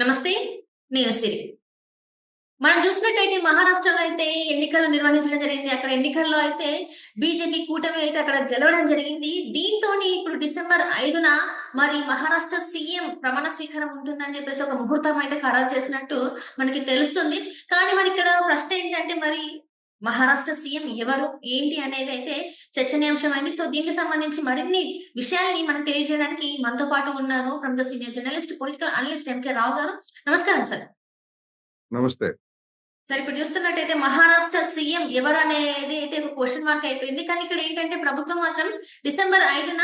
నమస్తే నేను సిరి. మనం చూసినట్టయితే మహారాష్ట్రలో అయితే ఎన్నికలు నిర్వహించడం జరిగింది. అక్కడ ఎన్నికల్లో అయితే బీజేపీ కూటమి అయితే అక్కడ గెలవడం జరిగింది. దీంతో ఇప్పుడు డిసెంబర్ ఐదున మరి మహారాష్ట్ర సీఎం ప్రమాణ స్వీకారం ఉంటుందని చెప్పేసి ఒక ముహూర్తం అయితే ఖరారు చేసినట్టు మనకి తెలుస్తుంది. కానీ మరి ఇక్కడ ప్రశ్న ఏంటంటే మరి మహారాష్ట్ర సీఎం ఎవరు ఏంటి అనేది అయితే చర్చనీయాంశమైంది. సో దీనికి సంబంధించి మరిన్ని విషయాల్ని మనకు తెలియజేయడానికి మనతో పాటు ఉన్నారు ప్రముఖ senior journalist political analyst MK Rao గారు. నమస్కారం సార్. నమస్తే. సార్ ఇప్పుడు చూస్తున్నట్టయితే మహారాష్ట్ర సీఎం ఎవరు అనేది అయితే ఒక క్వశ్చన్ మార్క్ అయిపోయింది. కానీ ఇక్కడ ఏంటంటే ప్రభుత్వం మాత్రం డిసెంబర్ ఐదున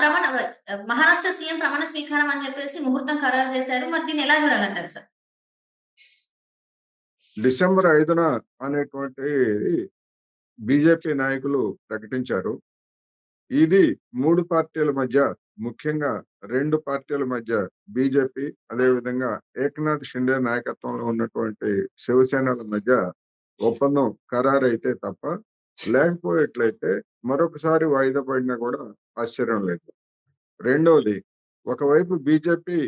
ప్రమాణ మహారాష్ట్ర సీఎం ప్రమాణ స్వీకారం అని చెప్పేసి ముహూర్తం ఖరారు చేశారు. మరి దీన్ని ఎలా చూడాలంటారు సార్? డిసెంబర్ ఐదున అనేటువంటి బీజేపీ నాయకులు ప్రకటించారు. ఇది మూడు పార్టీల మధ్య ముఖ్యంగా రెండు పార్టీల మధ్య బీజేపీ అదేవిధంగా ఏకనాథ్ షిండే నాయకత్వంలో ఉన్నటువంటి శివసేనల మధ్య ఒప్పందం ఖరారు అయితే తప్ప లేకపోయేట్లయితే మరొకసారి వాయిదా పడినా కూడా ఆశ్చర్యం లేదు. రెండవది ఒకవైపు బీజేపీ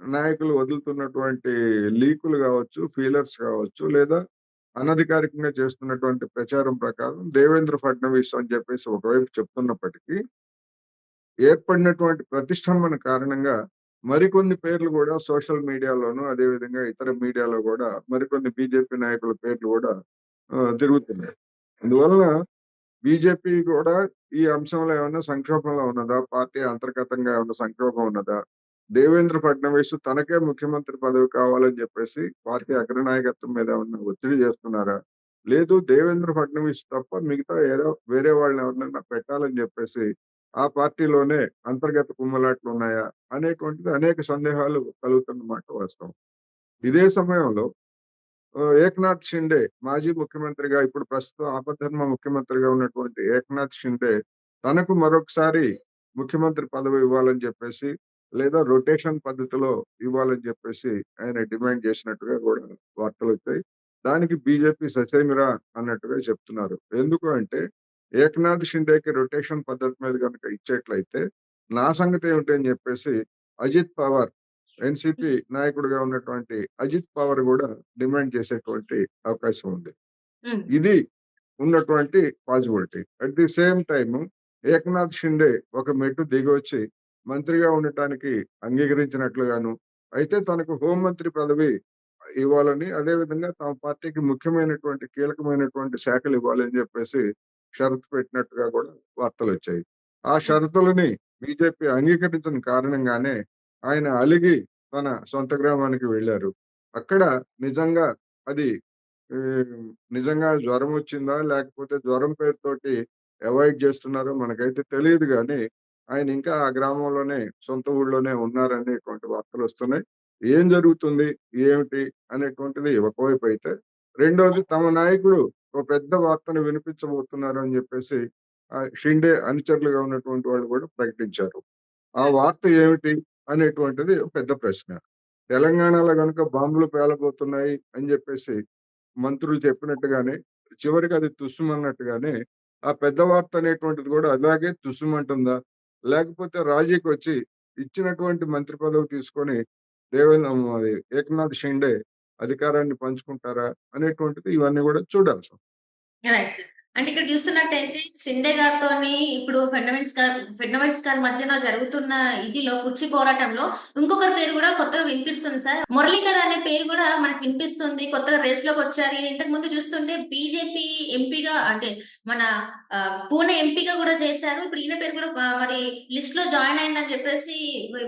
నాయకులు వదులుతున్నటువంటి లీకులు కావచ్చు ఫీలర్స్ కావచ్చు లేదా అనధికారికంగా చేస్తున్నటువంటి ప్రచారం ప్రకారం దేవేంద్ర ఫడ్నవీస్ అని చెప్పేసి ఒకవైపు చెప్తున్నప్పటికీ ఏర్పడినటువంటి ప్రతిష్టంభన కారణంగా మరికొన్ని పేర్లు కూడా సోషల్ మీడియాలోను అదేవిధంగా ఇతర మీడియాలో కూడా మరికొన్ని బీజేపీ నాయకుల పేర్లు కూడా తిరుగుతున్నాయి. అందువలన బీజేపీ కూడా ఈ అంశంలో ఏమైనా సంక్షోభంలో ఉన్నదా? పార్టీ అంతర్గతంగా ఏమైనా సంక్షోభం ఉన్నదా? దేవేంద్ర ఫడ్నవీస్ తనకే ముఖ్యమంత్రి పదవి కావాలని చెప్పేసి పార్టీ అగ్రనాయకత్వం మీద ఉన్న ఒత్తిడి చేస్తున్నారా? లేదు దేవేంద్ర ఫడ్నవీస్ తప్ప మిగతా ఏదో వేరే వాళ్ళని ఎవరినైనా పెట్టాలని చెప్పేసి ఆ పార్టీలోనే అంతర్గత కుమ్మలాట్లు ఉన్నాయా? అనేటువంటిది అనేక సందేహాలు కలుగుతున్నమాట వాస్తవం. ఇదే సమయంలో ఏక్నాథ్ షిండే మాజీ ముఖ్యమంత్రిగా ఇప్పుడు ప్రస్తుతం ఆపద్ధర్మ ముఖ్యమంత్రిగా ఉన్నటువంటి ఏక్నాథ్ షిండే తనకు మరొకసారి ముఖ్యమంత్రి పదవి ఇవ్వాలని చెప్పేసి లేదా రొటేషన్ పద్ధతిలో ఇవ్వాలని చెప్పేసి ఆయన డిమాండ్ చేసినట్టుగా కూడా వార్తలు వచ్చాయి. దానికి బీజేపీ ససేమిరా అన్నట్టుగా చెప్తున్నారు. ఎందుకు అంటే ఏకనాథ్ షిండేకి రొటేషన్ పద్ధతి మీద కనుక ఇచ్చేట్లయితే నా సంగతి ఏమిటి అని చెప్పేసి అజిత్ పవార్ ఎన్సిపి నాయకుడిగా ఉన్నటువంటి అజిత్ పవార్ కూడా డిమాండ్ చేసేటువంటి అవకాశం ఉంది. ఇది ఉన్నటువంటి possibility at the same time Eknath Shinde ఒక మెట్టు దిగొచ్చి మంత్రిగా ఉండటానికి అంగీకరించినట్లుగాను అయితే తనకు హోంమంత్రి పదవి ఇవ్వాలని అదే విధంగా తమ పార్టీకి ముఖ్యమైనటువంటి కీలకమైనటువంటి శాఖలు ఇవ్వాలని చెప్పేసి షరతు పెట్టినట్టుగా కూడా వార్తలు వచ్చాయి ఆ షరతులని బీజేపీ అంగీకరించిన కారణంగానే ఆయన అలిగి తన సొంత గ్రామానికి వెళ్ళారు. అక్కడ నిజంగా అది నిజంగా జ్వరం వచ్చిందా లేకపోతే జ్వరం పేరుతోటి అవాయిడ్ చేస్తున్నారో మనకైతే తెలియదు కానీ ఆయన ఇంకా ఆ గ్రామంలోనే సొంత ఊళ్ళోనే ఉన్నారనేటువంటి వార్తలు వస్తున్నాయి. ఏం జరుగుతుంది? ఏమిటి? అనేటువంటిది ఒకవైపు అయితే రెండోది తమ నాయకుడు ఒక పెద్ద వార్తను వినిపించబోతున్నారు అని చెప్పేసి ఆ షిండే అనుచరులుగా ఉన్నటువంటి వాళ్ళు కూడా ప్రకటించారు. ఆ వార్త ఏమిటి? అనేటువంటిది ఒక పెద్ద ప్రశ్న. తెలంగాణలో కనుక బాంబులు పేలబోతున్నాయి అని చెప్పేసి మంత్రులు చెప్పినట్టుగానే చివరికి అది తుస్సుమన్నట్టుగానే ఆ పెద్ద వార్త అనేటువంటిది కూడా అలాగే తుస్సుమంటుందా లేకపోతే రాజీకి వచ్చి ఇచ్చినటువంటి మంత్రి పదవి తీసుకొని దేవేంద్ర ఏకనాథ్ షిండే అధికారాన్ని పంచుకుంటారా అనేటువంటిది ఇవన్నీ కూడా చూడాల్సి అంటే ఇక్కడ చూస్తున్నట్టయితే షిండే గారితో ఇప్పుడు ఫెండమెంట్స్ గారు ఫెండమెంట్స్ గారి మధ్యన జరుగుతున్న ఇదిలో కుర్చీ పోరాటంలో ఇంకొకరి పేరు కూడా కొత్తగా వినిపిస్తుంది సార్. మురళీధర్ అనే పేరు కూడా మనకు వినిపిస్తుంది. కొత్తగా రేస్లోకి వచ్చారు. ఇంతకు ముందు చూస్తుంటే బీజేపీ ఎంపీగా అంటే మన ఆ, పూణే ఎంపీగా కూడా చేశారు. ఇప్పుడు ఈయన పేరు కూడా మరి లిస్ట్లో జాయిన్ అయిందని చెప్పేసి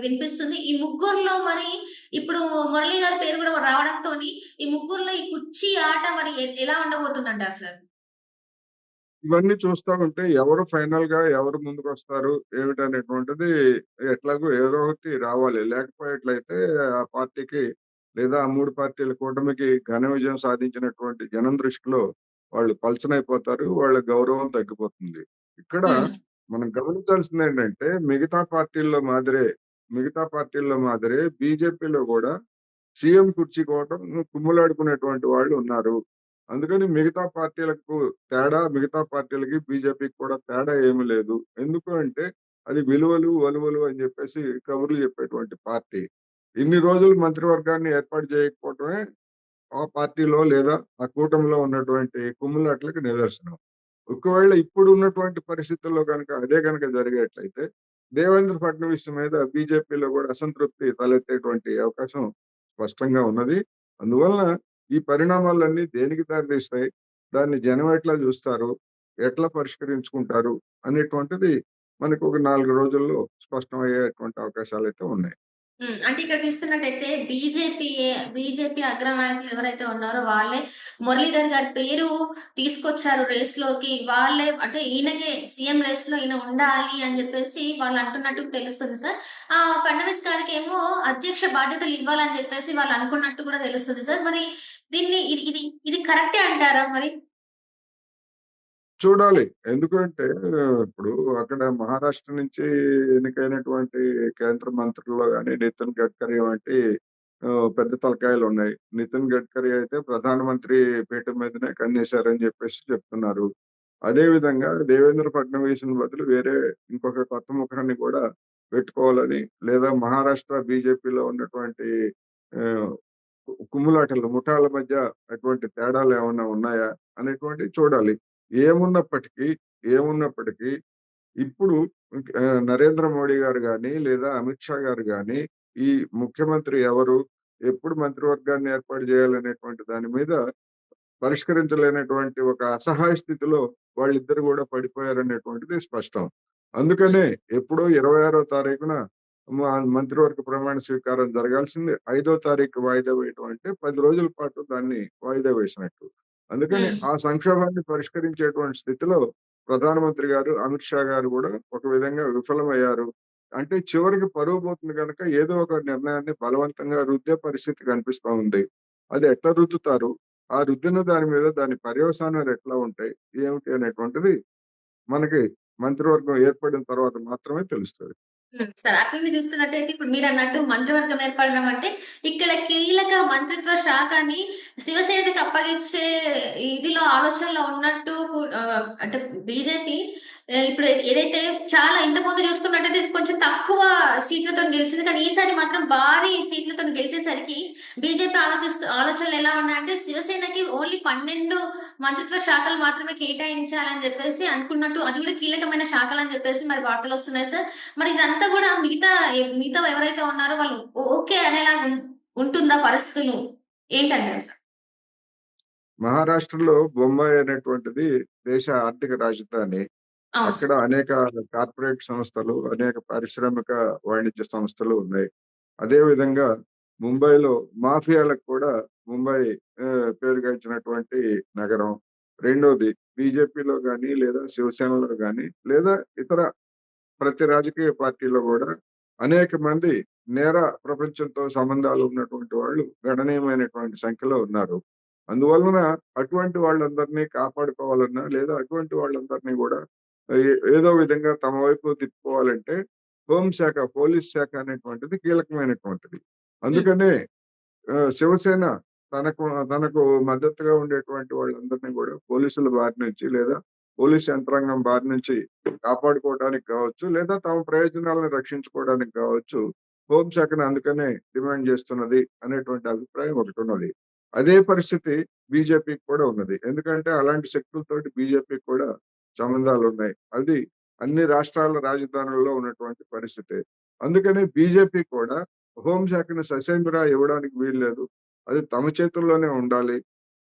వినిపిస్తుంది. ఈ ముగ్గురులో మరి ఇప్పుడు మురళీ గారి పేరు కూడా రావడంతో ఈ ముగ్గురులో ఈ కుర్చీ ఆట మరి ఎలా ఉండబోతుంది అంటారు సార్? ఇవన్నీ చూస్తా ఉంటే ఎవరు ఫైనల్గా ఎవరు ముందుకు వస్తారు ఏమిటనేటువంటిది ఎట్లాగో ఏదో ఒకటి రావాలి. లేకపోయేట్లయితే ఆ పార్టీకి లేదా ఆ మూడు పార్టీల కూటమికి ఘన విజయం సాధించినటువంటి జనం దృష్టిలో వాళ్ళు పలచనైపోతారు వాళ్ళ గౌరవం తగ్గిపోతుంది. ఇక్కడ మనం గమనించాల్సింది ఏంటంటే మిగతా పార్టీల్లో మాదిరే మిగతా పార్టీల్లో మాదిరే బీజేపీలో కూడా సీఎం కుర్చీ కోవటం కుమ్ములాడుకునేటువంటి వాళ్ళు ఉన్నారు. అందుకని మిగతా పార్టీలకు తేడా మిగతా పార్టీలకి బీజేపీకి కూడా తేడా ఏమీ లేదు ఎందుకు అంటే అది విలువలు వలువలు అని చెప్పేసి కబుర్లు చెప్పేటువంటి పార్టీ ఇన్ని రోజులు మంత్రివర్గాన్ని ఏర్పాటు చేయకపోవటమే ఆ పార్టీలో లేదా ఆ కూటమిలో ఉన్నటువంటి కుమ్ములాట్లకి నిదర్శనం. ఒకవేళ ఇప్పుడు ఉన్నటువంటి పరిస్థితుల్లో గనుక అదే కనుక జరిగేట్లయితే దేవేంద్ర ఫడ్నవీస్ మీద బీజేపీలో కూడా అసంతృప్తి తలెత్తేటువంటి అవకాశం స్పష్టంగా ఉన్నది. అందువలన ఈ పరిణామాలన్నీ దేనికి దారితీస్తాయి? దాన్ని జనం ఎట్లా చూస్తారు? ఎట్లా పరిష్కరించుకుంటారు? అనేటువంటిది మనకు ఒక నాలుగు రోజుల్లో స్పష్టమయ్యేటువంటి అయితే ఉన్నాయి. అంటే ఇక్కడ చూస్తున్నట్టయితే బీజేపీ బీజేపీ అగ్రనాయకులు ఎవరైతే ఉన్నారో వాళ్ళే మురళీధర్ గారి పేరు తీసుకొచ్చారు రేస్లోకి వాళ్ళే అంటే ఈయనకే సీఎం రేస్‌లో ఈయన ఉండాలి అని చెప్పేసి వాళ్ళు అంటున్నట్టు తెలుస్తుంది సార్. ఆ ఫడ్నవీస్ ఏమో అధ్యక్ష బాధ్యతలు ఇవ్వాలని చెప్పేసి వాళ్ళు అనుకున్నట్టు కూడా తెలుస్తుంది సార్. మరి దీన్ని ఇది ఇది ఇది కరెక్టే అంటారా మరి? చూడాలి. ఎందుకంటే ఇప్పుడు అక్కడ మహారాష్ట్ర నుంచి ఎన్నికైనటువంటి కేంద్ర మంత్రుల్లో కానీ నితిన్ గడ్కరీ వంటి పెద్ద తలకాయలు ఉన్నాయి నితిన్ గడ్కరీ అయితే ప్రధానమంత్రి పీఠం మీదనే కన్నేశారని చెప్పేసి చెప్తున్నారు. అదే విధంగా దేవేంద్ర ఫడ్నవీస్ బదులు వేరే ఇంకొక కొత్త ముఖాన్ని కూడా పెట్టుకోవాలని లేదా మహారాష్ట్ర బీజేపీలో ఉన్నటువంటి కుమ్ములాటలు, ముఠాల మధ్య అటువంటి తేడాలు ఏమైనా ఉన్నాయా? అనేటువంటివి చూడాలి. ఏమున్నప్పటికీ, ఏమున్నప్పటికీ ఇప్పుడు నరేంద్ర మోడీ గారు కానీ లేదా అమిత్ షా గారు కానీ ఈ ముఖ్యమంత్రి ఎవరు? ఎప్పుడు మంత్రివర్గాన్ని ఏర్పాటు చేయాలనేటువంటి దాని మీద పరిష్కరించలేనటువంటి ఒక అసహాయ స్థితిలో వాళ్ళిద్దరు కూడా పడిపోయారనేటువంటిది స్పష్టం. అందుకనే ఎప్పుడో 26 తారీఖున మంత్రివర్గ ప్రమాణ స్వీకారం జరగాల్సింది 5 తారీఖు వాయిదా వేయటం అంటే 10 రోజుల పాటు దాన్ని వాయిదా వేసినట్టు. అందుకని. ఆ సంక్షోభాన్ని పరిష్కరించేటువంటి స్థితిలో ప్రధానమంత్రి గారు, అమిత్ షా గారు కూడా ఒక విధంగా విఫలమయ్యారు. అంటే చివరికి పరువు పోతుంది గనక ఏదో ఒక నిర్ణయాన్ని బలవంతంగా రుద్దే పరిస్థితి కనిపిస్తా ఉంది. అది ఎట్లా రుద్దుతారు? ఆ రుద్దిన దాని మీద దాని పర్యవసానాలు ఎట్లా ఉంటాయి? ఏమిటి అనేటువంటిది మనకి మంత్రివర్గం ఏర్పడిన తర్వాత మాత్రమే తెలుస్తది. సరే. అట్లనే చూస్తున్నట్టయితే ఇప్పుడు మీరు అన్నట్టు మంత్రివర్గం ఏర్పడడం అంటే ఇక్కడ కీలక మంత్రిత్వ శాఖని శివసేనకి అప్పగించే ఇదిలో ఆలోచనలో ఉన్నట్టు అంటే బీజేపీ ఇప్పుడు ఏదైతే చాలా ఇంతకుముందు చూసుకున్నట్టయితే కొంచెం తక్కువ సీట్లతో గెలిచింది. కానీ ఈసారి మాత్రం భారీ సీట్లతో గెలిచేసరికి బీజేపీ ఆలోచిస్తూ ఆలోచనలు ఎలా ఉన్నాయంటే శివసేనకి ఓన్లీ 12 మంత్రిత్వ శాఖలు మాత్రమే కేటాయించాలని చెప్పేసి అనుకున్నట్టు అది కూడా కీలకమైన శాఖలు అని చెప్పేసి మరి వార్తలు వస్తున్నాయి సార్. మరి ఇదంతా కూడా మిగతా మిగతా ఎవరైతే ఉన్నారో వాళ్ళు ఓకే అనేలా ఉంటుందా పరిస్థితులు? ఏంటంటారు సార్? మహారాష్ట్రలో బొంబాయి అనేటువంటిది దేశ ఆర్థిక రాజధాని. అక్కడ అనేక కార్పొరేట్ సంస్థలు, అనేక పారిశ్రామిక వాణిజ్య సంస్థలు ఉన్నాయి. అదే విధంగా ముంబైలో మాఫియాలకు కూడా ముంబై పేరు పేరుగాంచినటువంటి నగరం. రెండోది బీజేపీలో గాని, లేదా శివసేనలో కానీ లేదా ఇతర ప్రతి రాజకీయ పార్టీలో కూడా అనేక మంది నేర ప్రపంచంతో సంబంధాలు ఉన్నటువంటి వాళ్ళు గణనీయమైనటువంటి సంఖ్యలో ఉన్నారు. అందువలన అటువంటి వాళ్ళందరినీ కాపాడుకోవాలన్నా, లేదా అటువంటి వాళ్ళందరినీ కూడా ఏదో విధంగా తమ వైపు తిప్పుకోవాలంటే హోంశాఖ, పోలీస్ శాఖ అనేటువంటిది కీలకమైనటువంటిది. అందుకనే శివసేన తనకు తనకు మద్దతుగా ఉండేటువంటి వాళ్ళందరినీ గూడా పోలీసుల బారి నుంచి లేదా పోలీస్ యంత్రాంగం బారి నుంచి కాపాడుకోవడానికి కావచ్చు, లేదా తమ ప్రయోజనాలను రక్షించుకోవడానికి కావచ్చు, హోంశాఖను అందుకనే డిమాండ్ చేస్తున్నది అనేటువంటి అభిప్రాయం ఒకటున్నది. అదే పరిస్థితి బీజేపీకి కూడా ఉన్నది. ఎందుకంటే అలాంటి శక్తులతోటి బీజేపీకి కూడా సంబంధాలు ఉన్నాయి అది అన్ని రాష్ట్రాల రాజధానుల్లో ఉన్నటువంటి పరిస్థితి. అందుకని బీజేపీ కూడా హోంశాఖను ససేమిరా ఇవ్వడానికి వీల్లేదు. అది తమ చేతుల్లోనే ఉండాలి.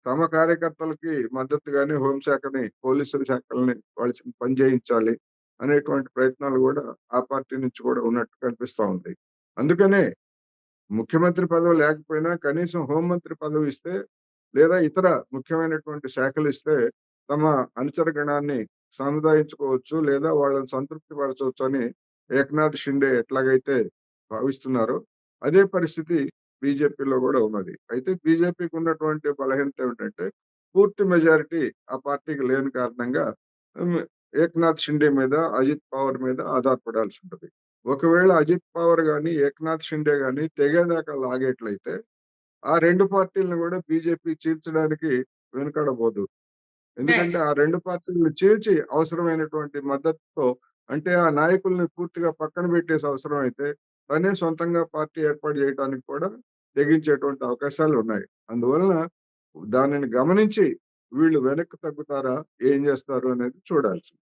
తమ కార్యకర్తలకి మద్దతుగానే హోంశాఖని, పోలీసుల శాఖల్ని వాళ్ళు పనిచేయించాలి అనేటువంటి ప్రయత్నాలు కూడా ఆ పార్టీ నుంచి కూడా ఉన్నట్టు కనిపిస్తా ఉంది. అందుకనే ముఖ్యమంత్రి పదవి లేకపోయినా కనీసం హోంమంత్రి పదవి ఇస్తే, లేదా ఇతర ముఖ్యమైనటువంటి శాఖలు ఇస్తే తమ అనుచర గణాన్ని సముదాయించుకోవచ్చు. లేదా వాళ్ళని సంతృప్తి పరచవచ్చు అని ఏకనాథ్ షిండే ఎట్లాగైతే భావిస్తున్నారు అదే పరిస్థితి బీజేపీలో కూడా ఉన్నది. అయితే బీజేపీకి ఉన్నటువంటి బలహీనత ఏమిటంటే పూర్తి మెజారిటీ ఆ పార్టీకి లేని కారణంగా ఏక్నాథ్ షిండే మీద, అజిత్ పవర్ మీద ఆధారపడాల్సి ఉంటుంది ఒకవేళ అజిత్ పవర్ గాని, ఏక్నాథ్ షిండే గాని తెగేదాకా లాగేట్లయితే ఆ రెండు పార్టీలను కూడా బీజేపీ చీల్చడానికి వెనుకడబోదు ఎందుకంటే. ఆ 2 పార్టీలను చీల్చి అవసరమైనటువంటి మద్దతుతో అంటే ఆ నాయకుల్ని పూర్తిగా పక్కన పెట్టేసి అవసరమైతే తనే సొంతంగా పార్టీ ఏర్పాటు చేయడానికి కూడా తెగించేటువంటి అవకాశాలు ఉన్నాయి. అందువలన దానిని గమనించి వీళ్ళు వెనక్కి తగ్గుతారా ఏం చేస్తారు అనేది చూడాల్సింది